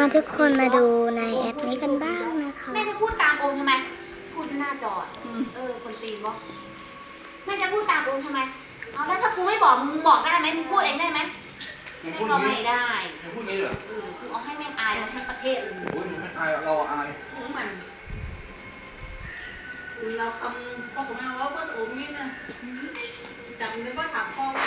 มาทุกคนมาดูในแอปนี้กันบ้างนะคะ แม่จะพูดตามองค์ทำไม พูดหน้าจอเออ คนตีนวะแม่จะพูดตามองค์ทำไม เอาแล้วถ้ากูไม่บอกมึงบอกได้ไหมมึงพูดเองได้ไหมมึงแม่พูดก็นี้ไม่ได้มึงพูดนี้เหรอเออกูเอาให้แม่งอายกันทั้งประเทศเลยโอ้ยมึงไม่อายเราอายมึงมันเราคำพ่อของเราว่าพ่อโอมนี่นะจำได้ว่าถามพ่อว่า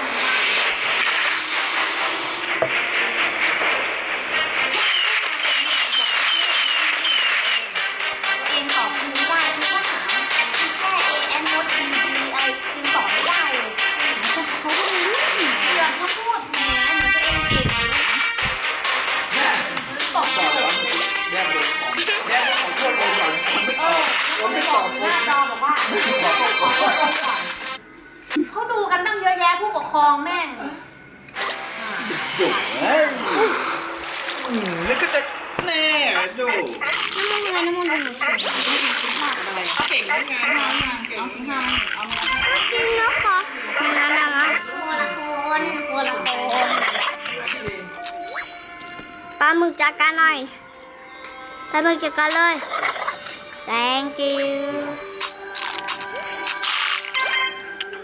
ผู้ปกครองแม่งจุกเฮ้ยอืมแล้วก็จะแน่จุกน้ำมันอะไรน้ำมันอะไรอะไรเก่งได้ไงน้องเก่งทำเอามากินนกเหรอไม่น้ำน้ำน้ำคนละคนคนละคนปลาหมึกจัดการหน่อยปลาหมึกจัดการเลย thank you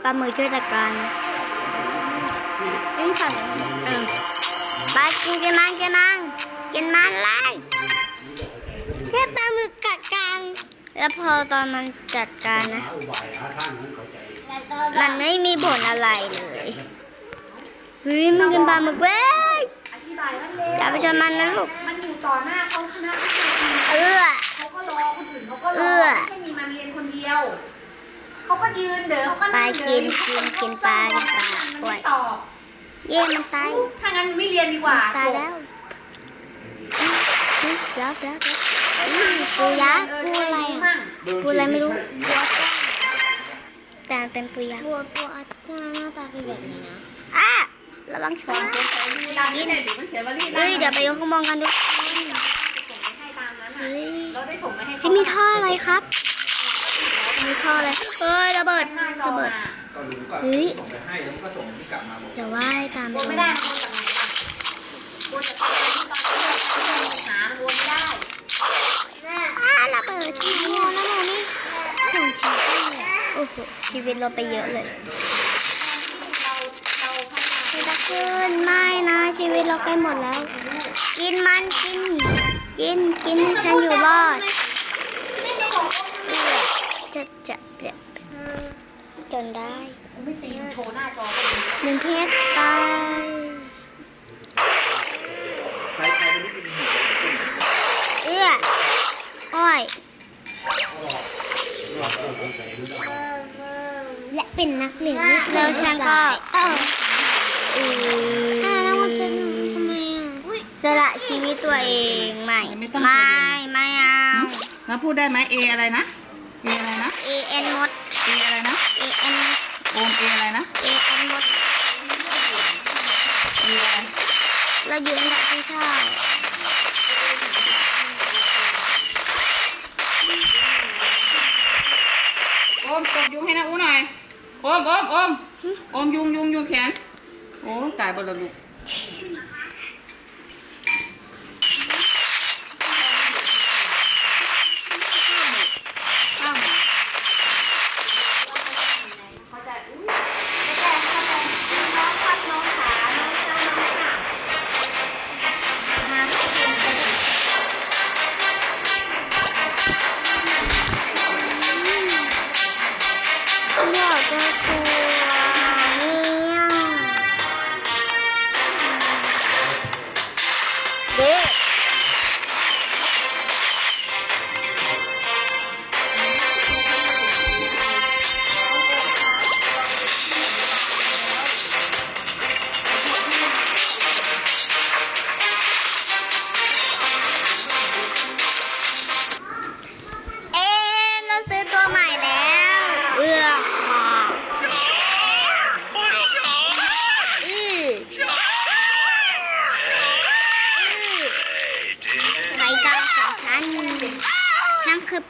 ปลาหมึกช่วยจัดการ นี่สั่นเออไปกินกินมันกินมันกินมันเลยแค่ปลาหมึกกัดกันแล้วพอตอนมันจัดการนะ มันไม่มีผลอะไรเลยเฮ้ยมันกินปลาหมึกเว้ยอธิบายว่าเร็วอย่าไปชนมันนะลูก มันอยู่ต่อหน้าเขาคณะวิชาการเอื้อ ก็ไปนั่งกินเดี๋ยวกินกินปลากินปลามันกล้วยไม่ตอบเย่มันตายถ้างั้นไม่เรียนดีกว่าตายแล้วอุ๊ยเดี๋ยวเดี๋ยวเดี๋ยวอุ๊ยปูยักษ์เออปูอะไรใช่อะมั่งปูอะไรไม่รู้แต่มันเป็นปูยักษ์ปูปูอัตตาหน้าตาเป็นแบบนี้นะอะระวังชนนี่ไหนดิมันเขียนว่ารีดเฮ้ยเดี๋ยวไปยกขโมงกันทุกคนส่งไปให้ตามนั้นเฮ้น่ะยเราได้ส่งไปให้เขาที่มีท่ออะไรครับ มีท่ออะไรเฮ้ยระเบิดหน้าจอระเบิดมาก็รู้ก็เฮ้ย ส่งไปให้แล้วมันก็ส่งที่กลับมาบอกเดี๋ยวว่ายตามไปโอนไม่ได้มันโอนจากไหนล่ะโอนจากที่ที่ตอนที่เราหามันโอนไม่ได้อ่าระเบิดใช่ไหมโมนะโมนี่ถึงชีวิตเลยโอ้โหชีวิตเราไปเยอะเลยเราเราพัฒนาไม่ได้ขึ้นไม่นะ ชีวิตเราใกล้หมดแล้ว กินมันกิน กินกินให้ฉันอยู่รอดเอื้อ จะจะจะจนได้ไม่ตีโชว์หน้าจอหนึ่งเทสตายใครใครไม่ได้เป็นหัวเอื้ออ้อยและเป็นนักเรียนแล้วฉันก็เออแล้วมันจะทำไมอะสละชีวิตตัวเองไม่ไม่ไม่เอานะพูดได้ไหมเออะไรนะ เออะไรนะ A N หมดเออะไรนะ A N โอมเออะไรนะ A N หมดเออะไรเราอยู่อันดับที่เท่าโอมกดยุงให้นะอู้หน่อย โอมโอมโอมโอมยุงยุงยุงแขน โอ้ตายบนละลูก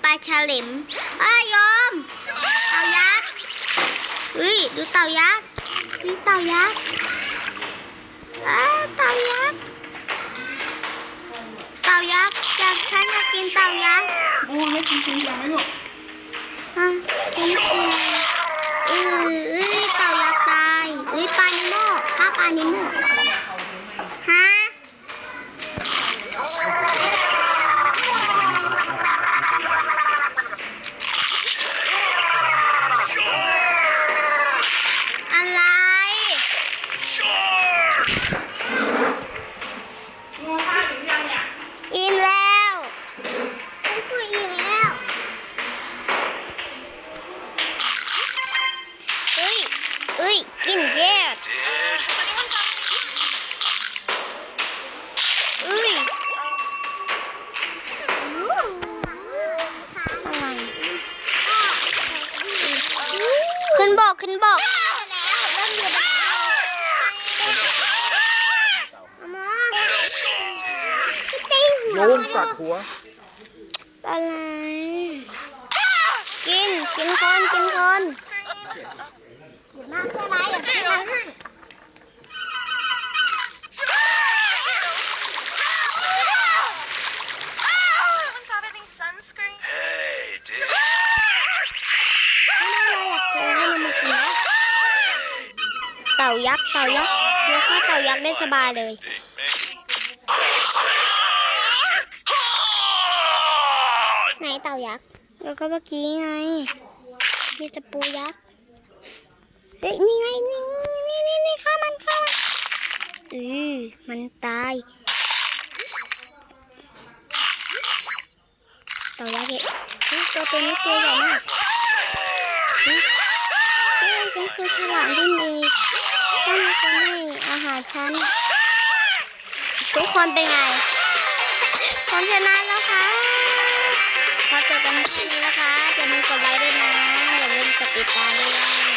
าฉลิมอ้ายยอม เต่ายักษ์อุ้ยดูเต่ายักษ์นี่เต่ายักษ์อ้าเต่ายักษ์ เต่ายักษ์อยากฉันอยากกินเต่ายักษ์โอ้ไม่กินกินยังไหมลูกอะกินกินเออเอ้ยเต่ายักษ์ตายเอ้ยปลานิโมฆ่าปลานิโม เอ้ยกินแย่เอ้ยอะไรขึ้นบอกขึ้นบอกเริ่มอยู่แล้วหมอพี่ตีหัวโยงกัดหัวอะไร กิน กินคนกินคนมากใช่ไหมเดี๋ยวกินมันให้ Everyone's having sunscreen. ไม่น่าเราอยากเลยไม่มากินนะเต่ายักษ์เต่ายักษ์เราฆ่าเต่ายักษ์ได้สบายเลยไหนเต่ายักษ์แล้วก็เมื่อกี้ไงมีตะปูยักษ์เฮ้ยนี่ไงนี่นี่นี่นี่ฆ่ามันฆ่ามัน อือมันตายต่ายักษ์เนี่ยเฮ้ยตัวเป็นนี่ตัวใหญ่มากเฮ้ยเฮ้ยฉันคือฉลามที่มีต้องมีคนให้อาหารฉัน ทุกคนเป็นไงผมชนะแล้วค่ะพอเจอกันที่นี้นะคะอย่าลืมกดไลค์ด้วยนะ อย่าลืมกดติดตามด้วยนะ